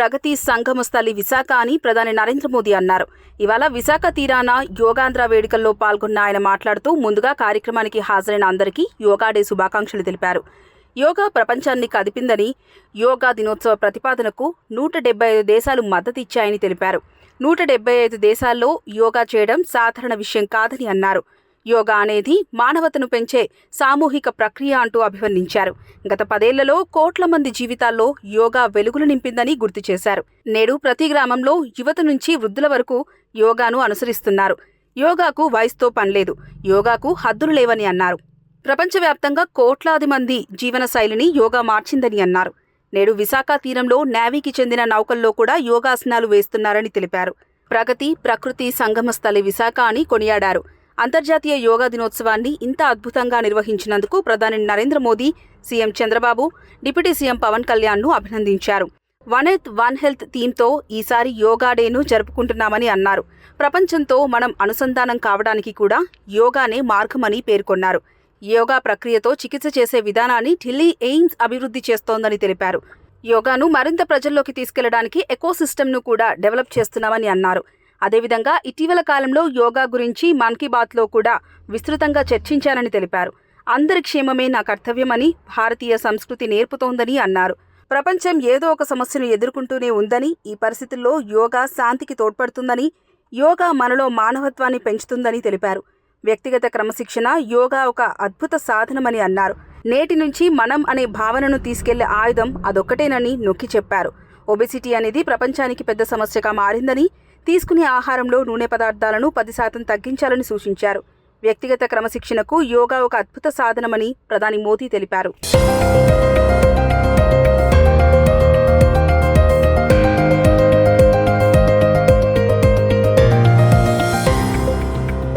ప్రగతి సంఘము స్థలి విశాఖ అని ప్రధాని నరేంద్ర మోదీ అన్నారు. ఇవాళ విశాఖ తీరాన యోగాంధ్ర వేడుకల్లో పాల్గొన్న ఆయన మాట్లాడుతూ ముందుగా కార్యక్రమానికి హాజరైన అందరికీ యోగా డే శుభాకాంక్షలు తెలిపారు. యోగా ప్రపంచాన్ని కదిపిందని యోగా దినోత్సవ ప్రతిపాదనకు నూట డెబ్బై ఐదు దేశాలు మద్దతిచ్చాయని తెలిపారు. నూట డెబ్బై ఐదు దేశాల్లో యోగా చేయడం సాధారణ విషయం కాదని అన్నారు. యోగా అనేది మానవతను పెంచే సామూహిక ప్రక్రియ అంటూ అభివర్ణించారు. గత పదేళ్ళలో కోట్ల మంది జీవితాల్లో యోగా వెలుగులు నింపిందని గుర్తు చేశారు. నేడు ప్రతి గ్రామంలో యువత నుంచి వృద్ధుల వరకు యోగాను అనుసరిస్తున్నారు. యోగాకు వయసుతో పనిలేదు యోగాకు హద్దులు లేవని అన్నారు. ప్రపంచవ్యాప్తంగా కోట్లాది మంది జీవన శైలిని యోగా మార్చిందని అన్నారు. నేడు విశాఖ తీరంలో నేవీకి చెందిన నౌకల్లో కూడా యోగాసనాలు వేస్తున్నారని తెలిపారు. ప్రగతి ప్రకృతి సంగమ స్థలి విశాఖ అని కొనియాడారు. అంతర్జాతీయ యోగా దినోత్సవాన్ని ఇంత అద్భుతంగా నిర్వహించినందుకు ప్రధాని Narendra Modi CM Chandrababu deputy CM Pavan కళ్యాణ్ను అభినందించారు. వన్ హెల్త్ వన్ హెల్త్ థీమ్తో ఈసారి యోగా డేను జరుపుకుంటున్నామని అన్నారు. ప్రపంచంతో మనం అనుసంధానం కావడానికి కూడా యోగానే మార్గమని పేర్కొన్నారు. యోగా ప్రక్రియతో చికిత్స చేసే విధానాన్ని ఢిల్లీ ఎయిమ్స్ అభివృద్ధి చేస్తోందని తెలిపారు. యోగాను మరింత ప్రజల్లోకి తీసుకెళ్ళడానికి ఎకోసిస్టమ్ను కూడా డెవలప్ చేస్తున్నామని అన్నారు. అదేవిధంగా ఇటీవల కాలంలో యోగా గురించి మన్ కీ బాత్లో కూడా విస్తృతంగా చర్చించారని తెలిపారు. అందరి క్షేమమే నా కర్తవ్యమని భారతీయ సంస్కృతి నేర్పుతోందని అన్నారు. ప్రపంచం ఏదో ఒక సమస్యను ఎదుర్కొంటూనే ఉందని ఈ పరిస్థితుల్లో యోగా శాంతికి తోడ్పడుతుందని యోగా మనలో మానవత్వాన్ని పెంచుతుందని తెలిపారు. వ్యక్తిగత క్రమశిక్షణ యోగా ఒక అద్భుత సాధనమని అన్నారు. నేటి నుంచి మనం అనే భావనను తీసుకెళ్ళే ఆయుధం అదొక్కటేనని నొక్కి చెప్పారు. ఒబెసిటీ అనేది ప్రపంచానికి పెద్ద సమస్యగా మారిందని తీసుకునే ఆహారంలో నూనె పదార్థాలను పది శాతం తగ్గించాలని సూచించారు. వ్యక్తిగత క్రమశిక్షణకు యోగా ఒక అద్భుత సాధనమని ప్రధాని మోదీ తెలిపారు.